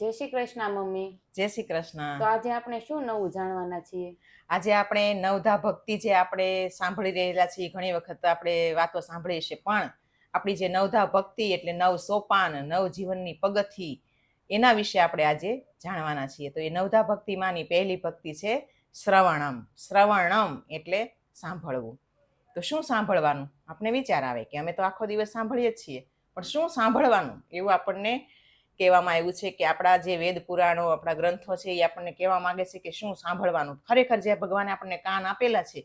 જય શ્રી કૃષ્ણ મમ્મી. જય શ્રી કૃષ્ણ. તો આજે આપણે શું નવું જાણવાના છીએ? આજે આપણે નવધા ભક્તિ જે આપણે સાંભળી રહેલા છીએ ઘણી વખત આપણે વાતો સાંભળીએ છીએ પણ આપણી જે નવધા ભક્તિ એટલે નવ સોપાન નવ જીવનની પગથી એના વિશે આપણે આજે જાણવાના છીએ. તો એ નવધા ભક્તિમાંની પહેલી ભક્તિ છે શ્રવણમ. શ્રવણમ એટલે સાંભળવું. તો શું સાંભળવાનું? આપણે વિચાર આવે કે અમે તો આખો દિવસ સાંભળીએ છીએ. પણ શું સાંભળવાનું? એવું આપણને કહેવામાં આવ્યું છે કે આપણા જે વેદ પુરાણો, આપણા ગ્રંથો છે એ આપણને કહેવા માંગે છે કે શું સાંભળવાનું? ખરેખર જે ભગવાને આપણને કાન આપેલા છે,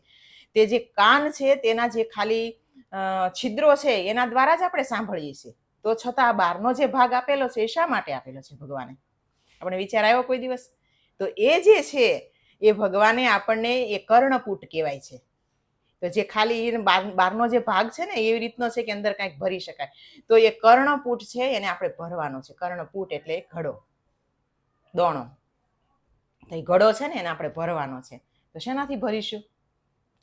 તે જે કાન છે તેના જે ખાલી છિદ્રો છે એના દ્વારા જ આપણે સાંભળીએ છીએ. તો છતાં બહારનો જે ભાગ આપેલો છે એ શા માટે આપેલો છે ભગવાને? આપણે વિચાર આવ્યો કોઈ દિવસ? તો એ જે છે એ ભગવાને આપણને એ કર્ણપૂટ કહેવાય છે. તો જે ખાલી બહારનો જે ભાગ છે ને, એવી રીતનો છે કે અંદર કાંઈક ભરી શકાય. તો એ કર્ણપૂટ છે, એને આપણે ભરવાનો છે. કર્ણપૂટ એટલે ઘડો, દોણો. તો એ ઘડો છે ને, એને આપણે ભરવાનો છે. તો શેનાથી ભરીશું?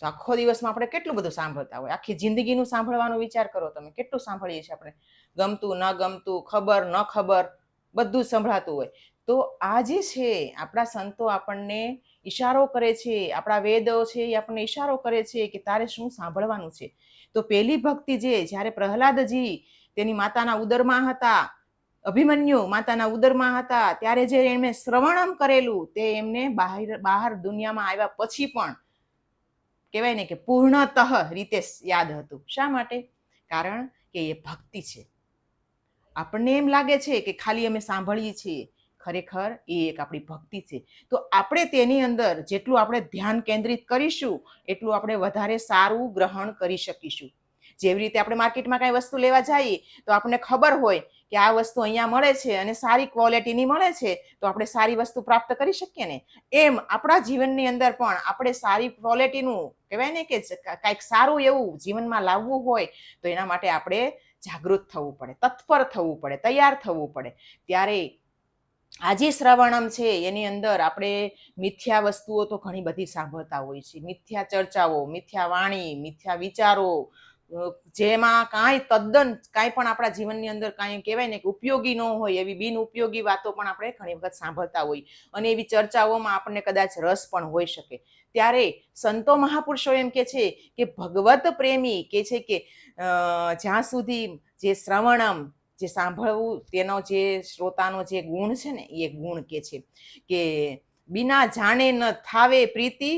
તો આખો દિવસમાં આપણે કેટલું બધું સાંભળતા હોય. આખી જિંદગીનું સાંભળવાનો વિચાર કરો તમે. કેટલું સાંભળીએ છીએ આપણે? ગમતું, ન ગમતું, ખબર, ન ખબર, બધું સંભળાતું હોય. તો આ જે છે, આપણા સંતો આપણને ઈશારો કરે છે, આપણા વેદો છે એ આપણને ઈશારો કરે છે કે તારે શું સાંભળવાનું છે. તો પહેલી ભક્તિ જે, જ્યારે પ્રહલાદજી તેની માતાના ઉદરમાં હતા, અભિમન્યુ માતાના ઉદરમાં હતા, ત્યારે જે એમણે શ્રવણમ કરેલું તે એમને બહાર બહાર દુનિયામાં આવ્યા પછી પણ કહેવાય ને કે પૂર્ણતઃ રીતે યાદ હતું. શા માટે? કારણ કે એ ભક્તિ છે. આપણને એમ લાગે છે કે ખાલી અમે સાંભળીએ છીએ. ખરેખર એ એક આપણી ભક્તિ છે. તો આપણે તેની અંદર જેટલું આપણે ધ્યાન કેન્દ્રિત કરીશું, એટલું આપણે વધારે સારું ગ્રહણ કરી શકીશું. જેવી રીતે આપણે માર્કેટમાં કાંઈ વસ્તુ લેવા જઈએ, તો આપણને ખબર હોય કે આ વસ્તુ અહીંયા મળે છે અને સારી ક્વોલિટીની મળે છે, તો આપણે સારી વસ્તુ પ્રાપ્ત કરી શકીએ ને? એમ આપણા જીવનની અંદર પણ આપણે સારી ક્વોલિટીનું કહેવાય ને કે કાંઈક સારું એવું જીવનમાં લાવવું હોય, તો એના માટે આપણે જાગૃત થવું પડે, તત્પર થવું પડે, તૈયાર થવું પડે. ત્યારે આજે શ્રવણમ છે, એની અંદર આપણે મિથ્યા વસ્તુઓ તો ઘણી બધી સાંભળતા હોય છે. મિથ્યા ચર્ચાઓ, મિથ્યા વાણી, મિથ્યા વિચારો જેમાં કાંઈ તદ્દન, કાંઈ પણ આપણા જીવનની અંદર કાંઈ કહેવાય ને કે ઉપયોગી ન હોય, એવી બિન ઉપયોગી વાતો પણ આપણે ઘણી વખત સાંભળતા હોય. અને એવી ચર્ચાઓમાં આપણને કદાચ રસ પણ હોઈ શકે. ત્યારે સંતો મહાપુરુષો એમ કે છે કે ભગવત પ્રેમી કે છે કે જ્યાં સુધી જે શ્રવણમ જે સાંભળવું તેનો જે શ્રોતાનો જે ગુણ છે ને, એ ગુણ કે છે કે બિના જાણે ન થાવે પ્રીતિ,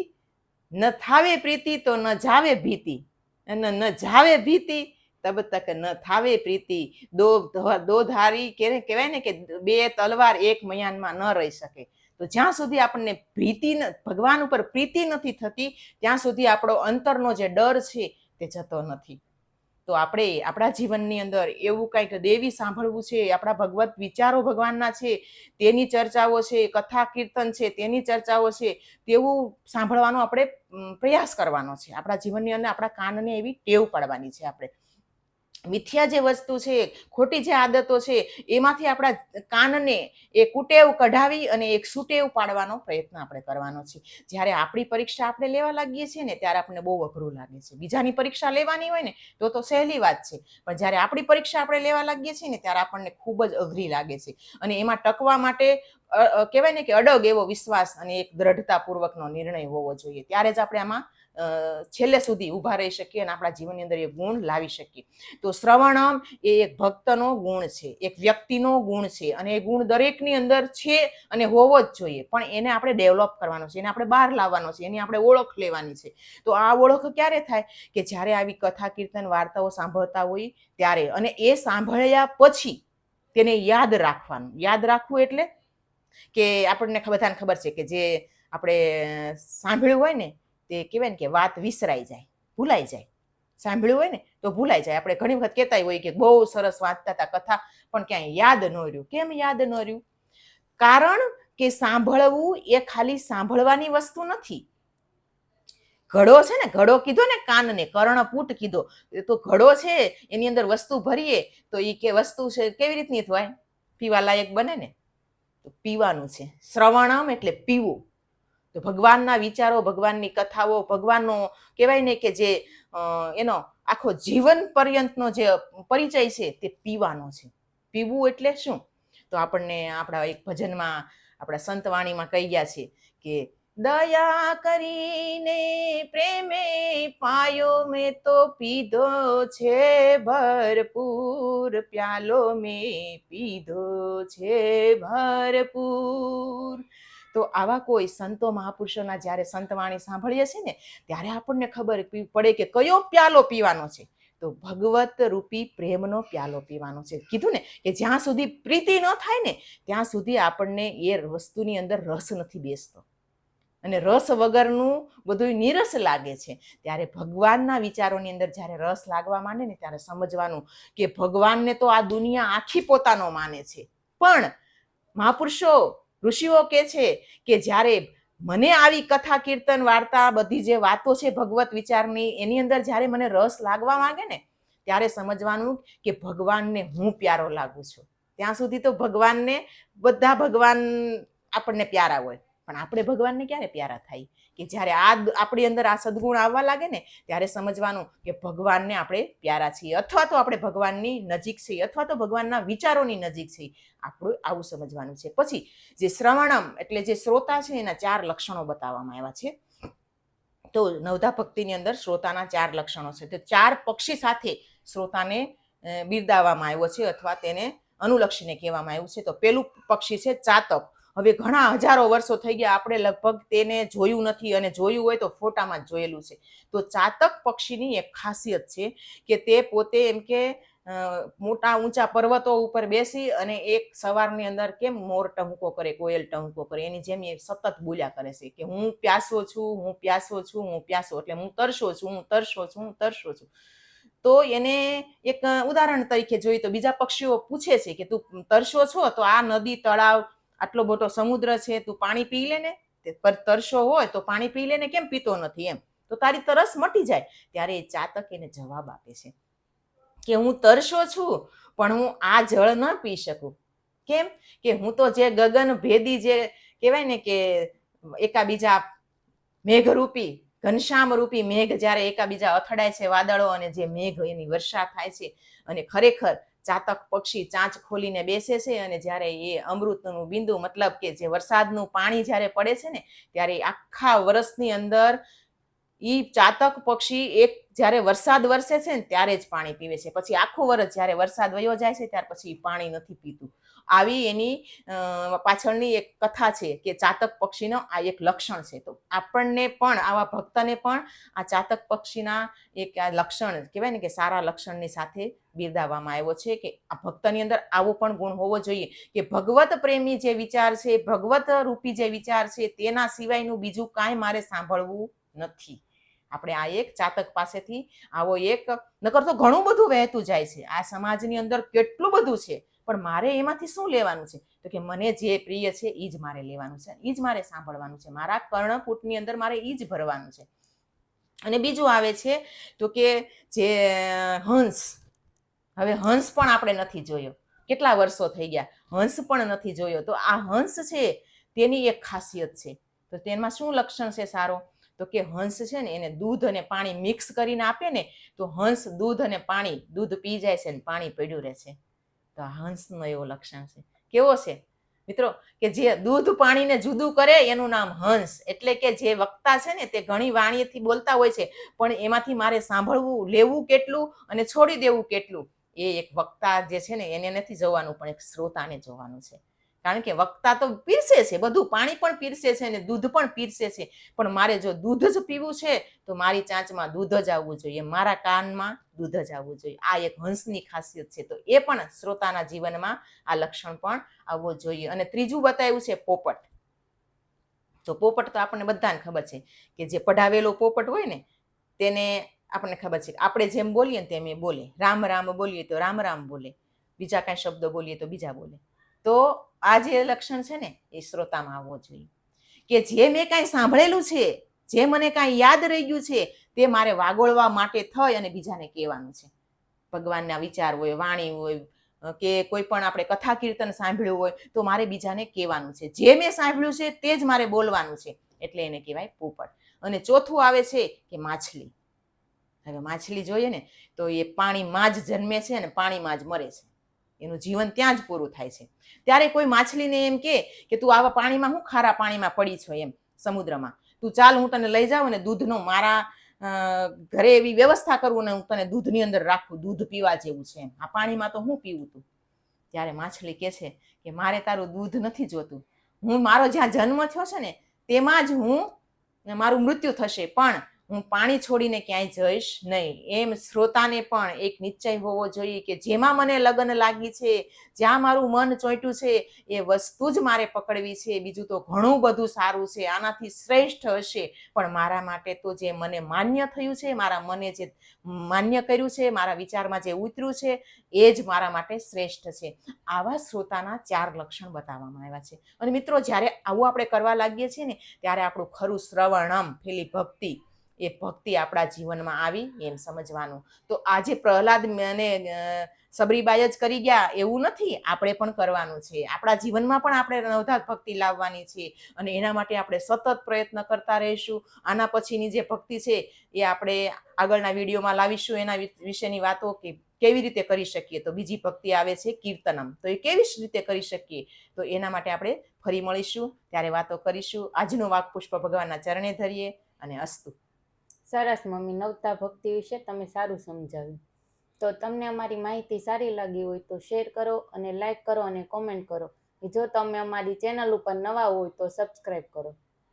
ન થાવે પ્રીતિ તો ન જાવે ભીતિ. અને ન જાવે ભીતિ તબ તક ન થાવે પ્રીતિ. દો દો ધારી કે કહેવાય ને કે બે તલવાર એક મયાનમાં ન રહી શકે. તો જ્યાં સુધી આપણને ભીતિ ભગવાન ઉપર પ્રીતિ નથી થતી, ત્યાં સુધી આપણો અંતરનો જે ડર છે તે જતો નથી. તો આપણે આપણા જીવનની અંદર એવું કંઈક દેવી સાંભળવું છે, આપણા ભગવત વિચારો ભગવાનના છે, તેની ચર્ચાઓ છે, કથા કીર્તન છે, તેની ચર્ચાઓ છે, તેવું સાંભળવાનો આપણે પ્રયાસ કરવાનો છે. આપણા જીવનની અંદર આપણા કાનને એવી ટેવ પાડવાની છે આપણે. મિથ્યા જે વસ્તુ છે, ખોટી જે આદતો છે, એમાંથી આપણા કાનને એ કુટેવ કઢાવી અને એક સુટેવ પાડવાનો પ્રયત્ન આપણે કરવાનો છે. જ્યારે આપણી પરીક્ષા આપણે લેવા લાગીએ છીએ ને, ત્યારે આપણને બહુ અઘરું લાગે છે. બીજાની પરીક્ષા લેવાની હોય ને, તો તો સહેલી વાત છે. પણ જ્યારે આપણી પરીક્ષા આપણે લેવા લાગીએ છીએ ને, ત્યારે આપણને ખૂબ જ અઘરી લાગે છે. અને એમાં ટકવા માટે કહેવાય ને કે અડગ એવો વિશ્વાસ અને એક દ્રઢતાપૂર્વકનો નિર્ણય હોવો જોઈએ. ત્યારે જ આપણે આમાં છેલ્લે સુધી ઊભા રહી શકીએ અને આપણા જીવનની અંદર એ ગુણ લાવી શકીએ. તો શ્રવણમ એ એક ભક્તનો ગુણ છે, એક વ્યક્તિનો ગુણ છે અને એ ગુણ દરેકની અંદર છે અને હોવો જ જોઈએ. પણ એને આપણે ડેવલપ કરવાનો છે, એને આપણે બહાર લાવવાનો છે, એની આપણે ઓળખ લેવાની છે. તો આ ઓળખ ક્યારે થાય? કે જ્યારે આવી કથા, કીર્તન, વાર્તાઓ સાંભળતા હોય ત્યારે. અને એ સાંભળ્યા પછી તેને યાદ રાખવાનું. યાદ રાખવું એટલે કે આપણને બધાને ખબર છે કે જે આપણે સાંભળ્યું હોય ને તે કહેવાય ને કે વાત વિસરાઈ જાય, ભૂલાઈ જાય. સાંભળ્યું હોય ને તો ભૂલાઈ જાય. આપણે ઘણી વખત કહેતા હોય કે બહુ સરસ વાંચતા હતા કથા, પણ ક્યાંય યાદ ન રહ્યું. કેમ યાદ ન રહ્યું? કારણ કે સાંભળવું એ ખાલી સાંભળવાની વસ્તુ નથી. ઘડો છે ને, ઘડો કીધો ને કાનને, કર્ણપૂટ કીધો, તો ઘડો છે, એની અંદર વસ્તુ ભરીએ, તો એ કે વસ્તુ છે, કેવી રીતની થવાય પીવા લાયક બને ને? તો પીવાનું છે. શ્રવણમ એટલે પીવું. તો ભગવાનના વિચારો, ભગવાનની કથાઓ, ભગવાનનો કહેવાય ને કે જે એનો આખો જીવન પર્યંતનો જે પરિચય છે તે પીવાનો છે. પીવું એટલે શું? તો આપણને આપણા એક ભજનમાં આપણા સંતવાણીમાં કહી ગયા છે કે, દયા કરીને પ્રેમે પાયો મેં તો પીધો છે ભરપૂર, પ્યાલો મેં પીધો છે ભરપૂર. તો આવા કોઈ સંતો મહાપુરુષોના જ્યારે સંતવાણી સાંભળીએ છીએ ને, ત્યારે આપણને ખબર પડે કે કયો પ્યાલો પીવાનો છે. તો ભગવત રૂપી પ્રેમનો પ્યાલો પીવાનો છે. કીધું ને કે જ્યાં સુધી પ્રીતિ ન થાય ને, ત્યાં સુધી આપણને એ વસ્તુની અંદર રસ નથી બેસતો. અને રસ વગરનું બધું નીરસ લાગે છે. ત્યારે ભગવાનના વિચારોની અંદર જ્યારે રસ લાગવા માંડે ને, ત્યારે સમજવાનું કે ભગવાનને તો આ દુનિયા આખી પોતાનો માને છે. પણ મહાપુરુષો ઋષિઓ કે છે કે જ્યારે મને આવી કથા, કીર્તન, વાર્તા બધી જે વાતો છે ભગવત વિચારની, એની અંદર જ્યારે મને રસ લાગવા માંગે ને, ત્યારે સમજવાનું કે ભગવાનને હું પ્યારો લાગુ છું. ત્યાં સુધી તો ભગવાનને, બધા ભગવાન આપણને પ્યારા હોય. પણ આપણે ભગવાનને ક્યારે પ્યારા થાય? કે જ્યારે આ આપણી અંદર આ સદગુણ આવવા લાગે ને, ત્યારે સમજવાનું કે ભગવાનને આપણે પ્યારા છીએ. અથવા તો આપણે ભગવાનની નજીક છીએ, અથવા તો ભગવાનના વિચારોની નજીક છીએ. આપણું આવું સમજવાનું છે. પછી જે શ્રવણમ, એટલે જે શ્રોતા છે, એના ચાર લક્ષણો બતાવવામાં આવ્યા છે. તો નવધા ભક્તિની અંદર શ્રોતાના ચાર લક્ષણો છે. તો ચાર પક્ષી સાથે શ્રોતાને બિરદાવવામાં આવ્યો છે, અથવા તેને અનુલક્ષીને કહેવામાં આવ્યું છે. તો પેલું પક્ષી છે ચાતક. હવે ઘણા હજારો વર્ષો થઈ ગયા, આપણે લગભગ તેને જોયું નથી અને જોયું હોય તો ફોટામાં જ જોયેલું છે. તો ચાતક પક્ષીની એક ખાસિયત છે કે તે પોતે એમ કે મોટા ઊંચા પર્વતો ઉપર બેસી અને એક સવારની અંદર કેમ મોર ટહુકો કરે, કોયલ ટહુકો કરે, એની જેમ એ સતત બોલ્યા કરે છે કે હું પ્યાસો છું, હું પ્યાસો છું, હું પ્યાસો, એટલે હું તરસો છું, હું તરસો છું, હું તરસો છું. તો એને એક ઉદાહરણ તરીકે જોઈએ તો બીજા પક્ષીઓ પૂછે છે કે તું તરસો છો? તો આ નદી તળાવ આટલો મોટો સમુદ્ર છે, તું પાણી પી લે ને પર તરસો હોય તો પાણી પી લે ને, કેમ પીતો નથી એમ? તો તારી તરસ મટી જાય. ત્યારે એ ચાતક એને જવાબ આપે છે કે હું તરસો છું, પણ હું આ જળ ન પી શકું. કેમ? કે હું તો જે ગગન ભેદી જે કહેવાય ને કે એકાબીજા મેઘરૂપી ઘનશ્યામ રૂપી મેઘ જ્યારે એકાબીજા અથડાય છે વાદળો અને જે મેઘ એની વર્ષા થાય છે અને ખરેખર ચાતક પક્ષી ચાંચ ખોલીને બેસે છે અને જ્યારે એ અમૃતનું બિંદુ, મતલબ કે જે વરસાદનું પાણી જ્યારે પડે છે ને, ત્યારે આખા વર્ષની અંદર એ ચાતક પક્ષી એક જ્યારે વરસાદ વરસે છે ને, ત્યારે જ પાણી પીવે છે. પછી આખું વર્ષ જ્યારે વરસાદ વયો જાય છે, ત્યાર પછી પાણી નથી પીતું. આવી એની પાછળની એક કથા છે કે ચાતક પક્ષીનો આ એક લક્ષણ છે. તો આપણને પણ, આવા ભક્તને પણ આ ચાતક પક્ષીના એક આ લક્ષણ કહેવાય ને કે સારા લક્ષણની સાથે બિરદાવવામાં આવ્યો છે કે આ ભક્તની અંદર આવો પણ ગુણ હોવો જોઈએ કે ભગવત પ્રેમી જે વિચાર છે, ભગવત રૂપી જે વિચાર છે, તેના સિવાયનું બીજું કાંઈ મારે સાંભળવું નથી. આપણે આ એક ચાતક પાસેથી આવો એક, નકર તો ઘણું બધું વહેતું જાય છે. આ સમાજની અંદર કેટલું બધું છે. પણ મારે એમાંથી શું લેવાનું છે? તો કે મને જે પ્રિય છે એ જ મારે લેવાનું છે એ જ મારે સાંભળવાનું છે. મારા કર્ણકૂટની અંદર મારે એ જ ભરવાનું છે. અને બીજું આવે છે તો કે જે હંસ, હવે હંસ પણ આપણે નથી જોયો. કેટલા વર્ષો થઈ ગયા? હંસ પણ નથી જોયો. તો આ હંસ છે તેની એક ખાસિયત છે. તો તેમાં શું લક્ષણ છે સારો? તો કે હંસ છે ને એને દૂધ અને પાણી મિક્સ કરીને આપે ને તો હંસ દૂધ અને પાણી દૂધ પી જાય છે ને પાણી પડ્યું રહે છે. તો આ હંસનો એવો લક્ષણ છે. કેવો છે? મિત્રો, કે જે દૂધ પાણીને જુદું કરે એનું નામ હંસ. એટલે કે જે વક્તા છે ને તે ઘણી વાણીથી બોલતા હોય છે, પણ એમાંથી મારે સાંભળવું, લેવું કેટલું અને છોડી દેવું કેટલું? એ એક વક્તા જે છે ને એને નથી જવાનું, પણ એક શ્રોતાને જોવાનું છે. કારણ કે વક્તા તો પીરસે છે, બધું પાણી પણ પીરસે છે અને દૂધ પણ પીરસે છે. પણ મારે જો દૂધ જ પીવું છે, તો મારી ચાંચમાં દૂધ જ આવવું જોઈએ. મારા કાનમાં દૂધ જ આવવું જોઈએ. આ એક હંસની ખાસિયત છે. તો એ પણ શ્રોતાના જીવનમાં આ લક્ષણ પણ આવવું જોઈએ. અને ત્રીજું બતાવ્યું છે પોપટ. તો પોપટ તો આપણને બધાને ખબર છે કે જે પઢાવેલો પોપટ હોય ને, તેને આપણને ખબર છે આપણે જેમ બોલીએ ને તેમ એ બોલે. રામ રામ બોલીએ તો રામ રામ બોલે. બીજા કાંઈ શબ્દો બોલીએ તો બીજા બોલે. તો આ જે લક્ષણ છે ને, એ શ્રોતામાં આવવો જોઈએ. કે જે મેં કાંઈ સાંભળેલું છે, જે મને કાંઈ યાદ રહી ગયું છે, તે મારે વાગોળવા માટે થઈ અને બીજાને કહેવાનું છે. ભગવાનના વિચાર હોય, વાણી હોય કે કોઈ પણ આપણે કથા કીર્તન સાંભળ્યું હોય, તો મારે બીજાને કહેવાનું છે. જે મેં સાંભળ્યું છે, તે જ મારે બોલવાનું છે, એટલે એને કહેવાય પોપટ. અને ચોથું આવે છે કે માછલી. હવે માછલી જોઈએ ને, તો એ પાણીમાં જ જન્મે છે અને પાણીમાં જ મરે છે. એનું જીવન ત્યાં જ પૂરું થાય છે. ત્યારે કોઈ માછલીને એમ કે કે તું આવા પાણીમાં હું ખારા પાણીમાં પડી છો? એમ સમુદ્રમાં. તું ચાલ, હું તને લઈ જાઉં અને દૂધનો મારા ઘરે એવી વ્યવસ્થા કરું અને હું તને દૂધની અંદર રાખું, દૂધ પીવા જેવું છે. એમ. આ પાણીમાં તો હું પીવું તું? ત્યારે માછલી કહે છે કે, મારે તારું દૂધ નથી જોતું. હું મારો જ્યાં જન્મ થયો છે ને, તેમાં જ હું મારું મૃત્યુ થશે. પણ હું પાણી છોડીને ક્યાંય જઈશ નહીં. એમ શ્રોતાને પણ એક નિશ્ચય હોવો જોઈએ કે જેમાં મને લગ્ન લાગી છે, જ્યાં મારું મન ચોંટ્યું છે, એ વસ્તુ જ મારે પકડવી છે. બીજું તો ઘણું બધું સારું છે. આનાથી શ્રેષ્ઠ હશે. પણ મારા માટે તો જે મને માન્ય થયું છે, મારા મને જે માન્ય કર્યું છે, મારા વિચારમાં જે ઉતર્યું છે, એ જ મારા માટે શ્રેષ્ઠ છે. આવા શ્રોતાના ચાર લક્ષણ બતાવવામાં આવ્યા છે. અને મિત્રો, જ્યારે આવું આપણે કરવા લાગીએ છીએ ને, ત્યારે આપણું ખરું શ્રવણમ, પેલી ભક્તિ એ ભક્તિ આપણા જીવનમાં આવી એમ સમજવાનું. તો આજે પ્રહલાદ અને સબરીબાઈ જ કરી ગયા એવું નથી, આપણે પણ કરવાનું છે. આપણા જીવનમાં પણ આપણે નવધાત ભક્તિ લાવવાની છે અને એના માટે આપણે સતત પ્રયત્ન કરતા રહીશું. આના પછીની જે ભક્તિ છે એ આપણે આગળના વિડીયોમાં લાવીશું એના વિશેની વાતો કે કેવી રીતે કરી શકીએ. તો બીજી ભક્તિ આવે છે કીર્તનમ. તો એ કેવી રીતે કરી શકીએ? તો એના માટે આપણે ફરી મળીશું, ત્યારે વાતો કરીશું. આજનો વાક પુષ્પ ભગવાનના ચરણે ધરીએ અને અસ્તુ. સરસ મમ્મી, નવતા ભક્તિ વિશે તમે સારું સમજાવ્યું. તો તમને અમારી માહિતી સારી લાગી હોય તો શેર કરો અને લાઇક કરો અને કોમેન્ટ કરો. જો તમે અમારી ચેનલ ઉપર નવા હોય તો સબસ્ક્રાઈબ કરો.